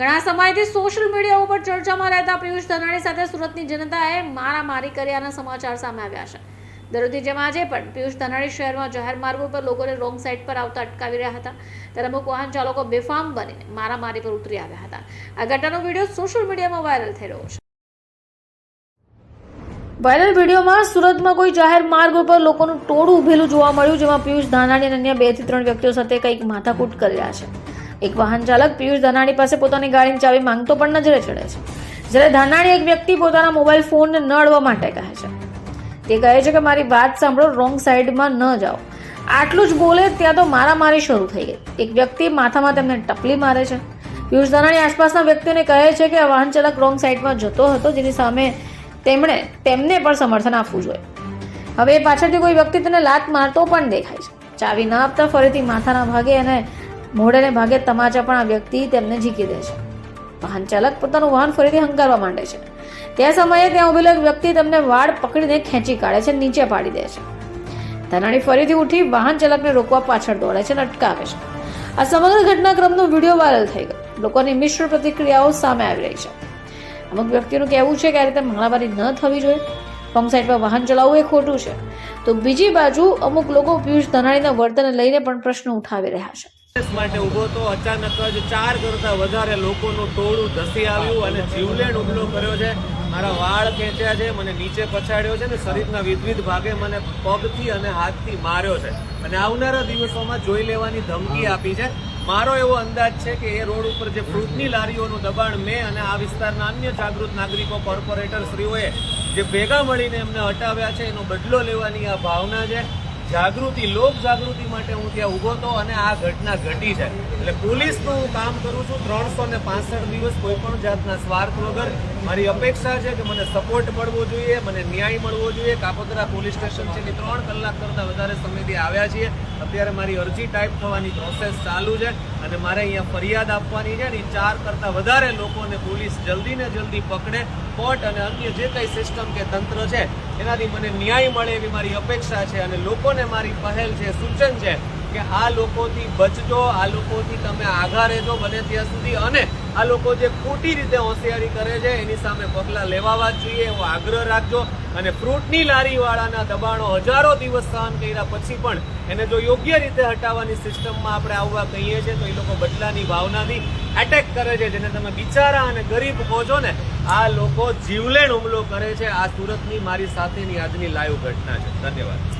ઘણા સમયથી social media ઉપર ચર્ચામાં રહેતા પિયુષ ધનાણી સાથે સુરતની જનતાએ મારામારી કર્યાના સમાચાર સામે આવ્યા છે. દરરોજની જેમ આજે પણ પિયુષ ધનાણી શહેરમાં જાહેર માર્ગો પર લોકોને રોંગ સાઈડ પર આવતા અટકાવી રહ્યા હતા. ત્યારે અમુક વાહન ચાલકો બેફામ બનીને મારામારી પર ઉતરી આવ્યા હતા. આ ઘટનાનો વીડિયો સોશિયલ મીડિયામાં વાયરલ થઈ રહ્યો છે. વાયરલ વિડીયોમાં સુરતમાં કોઈ જાહેર માર્ગ ઉપર લોકોનું ટોળું ઉભેલું જોવા મળ્યું, જેમાં પિયુષ ધાનાણી અને અન્ય બેથી ત્રણ વ્યક્તિઓ સાથે કંઈક માથાકૂટ કરી રહ્યા છે. એક વાહન ચાલક પિયુષ ધનાણી પાસે પોતાની ગાડીની ચાવી માંગતો પણ નજરે ચડે છે. જ્યારે ધનાણી એક વ્યક્તિ પોતાના મોબાઈલ ફોનને ન અડવા માટે કહે છે. તે કહે છે કે મારી વાત સાંભળો, રોંગ સાઈડમાં ન જાઓ. આટલું જ બોલે ત્યાં તો મારામારી શરૂ થઈ ગઈ. એક વ્યક્તિ માથામાં તેમને ટપલી મારે છે. પિયુષ ધનાણી આસપાસના વ્યક્તિને કહે છે કે આ વાહન ચાલક રોંગ સાઈડમાં જતો હતો, જેની સામે તેમણે તેમને પણ સમર્થન આપવું જોઈએ. હવે પાછળથી કોઈ વ્યક્તિ તેને લાત મારતો પણ દેખાય છે. ચાવી ન આપતા ફરીથી માથાના ભાગે અને મોઢેને ભાગે તમાચા પણ આ વ્યક્તિ તેમને ઝીકી દે છે. વાહન ચાલક પોતાનું વાહન ફરીથી હંકારવા માંડે છે. તે સમયે ત્યાં ઉભેલો એક વ્યક્તિ તેમને વાળ પકડીને ખેંચી કાઢે છે, નીચે પાડી દે છે. ધનાણી ફરીથી ઉઠી વાહન ચાલકને રોકવા પાછળ દોડે છે અને અટકાવે છે. આ સમગ્ર ઘટનાક્રમનો વીડિયો વાયરલ થઈ ગયો. લોકોની મિશ્ર પ્રતિક્રિયાઓ સામે આવી રહી છે. અમુક વ્યક્તિનું કહેવું છે કે આ રીતે મારામારી ન થવી જોઈએ. રોંગ સાઈડ પર વાહન ચલાવવું એ ખોટું છે. તો બીજી બાજુ અમુક લોકો પિયુષ ધનાણીના વર્તનને લઈને પણ પ્રશ્ન ઉઠાવી રહ્યા છે. માટે ઊભો તો અચાનક જ ચાર કરતા વધારે લોકોનું ટોળું ધસી આવ્યું અને જીવલેણ હુમલો કર્યો છે. મારા વાળ ખેંચ્યા છે, મને નીચે પછાડ્યો છે ને શરીરના વિવિધ ભાગે મને પગથી અને હાથથી માર્યો છે. અને આવનારા દિવસોમાં જોઈ લેવાની ધમકી આપી છે. મારો એવો અંદાજ છે કે એ રોડ ઉપર જે ફ્રૂટની લારીઓનું દબાણ મેં અને આ વિસ્તારના અન્ય જાગૃત નાગરિકો કોર્પોરેટર શ્રીઓએ જે ભેગા મળીને એમને હટાવ્યા છે, એનો બદલો લેવાની આ ભાવના છે. જાગૃતિ, લોક જાગૃતિ માટે હું ત્યાં ઊભો હતો અને આ ઘટના ઘટી છે એટલે પોલીસનું હું કામ કરું છું, ત્રણસો ને પાંસઠ દિવસ કોઈ પણ જાતના સ્વાર્થ વગર મારી અપેક્ષા છે કે મને સપોર્ટ મળવો જોઈએ, મને ન્યાય મળવો જોઈએ. કાપોદરા પોલીસ સ્ટેશન છે ત્રણ કલાક કરતાં વધારે સમયથી આવ્યા છીએ. અત્યારે મારી અરજી ટાઈપ થવાની પ્રોસેસ ચાલુ છે અને મારે અહીંયા ફરિયાદ આપવાની છે ને ચાર કરતાં વધારે લોકોને પોલીસ જલ્દી ને જલ્દી પકડે કોર્ટ અને અન્ય જે કંઈ સિસ્ટમ કે તંત્ર છે, એનાથી મને ન્યાય મળે એવી મારી અપેક્ષા છે અને લોકોને મારી પહેલ છે, સૂચન છે કે આ લોકોથી બચજો, આ લોકોથી તમે આઘા રહેજો બને ત્યાં સુધી. અને આ લોકો જે ખોટી રીતે હોશિયારી કરે છે, એની સામે પગલાં લેવાવા જોઈએ, એવો આગ્રહ રાખજો. અને ફ્રૂટની લારીવાળાના દબાણો હજારો દિવસ સહન કર્યા પછી પણ એને જો યોગ્ય રીતે હટાવવાની સિસ્ટમમાં આપણે આવવા કહીએ છીએ, તો એ લોકો બદલાની ભાવનાથી એટેક કરે છે, જેને તમે બિચારા અને ગરીબ કહો છો ને, આ લોકો જીવલેણ હુમલો કરે છે. આ સુરતની મારી સાથેની આજની લાઈવ ઘટના છે. ધન્યવાદ.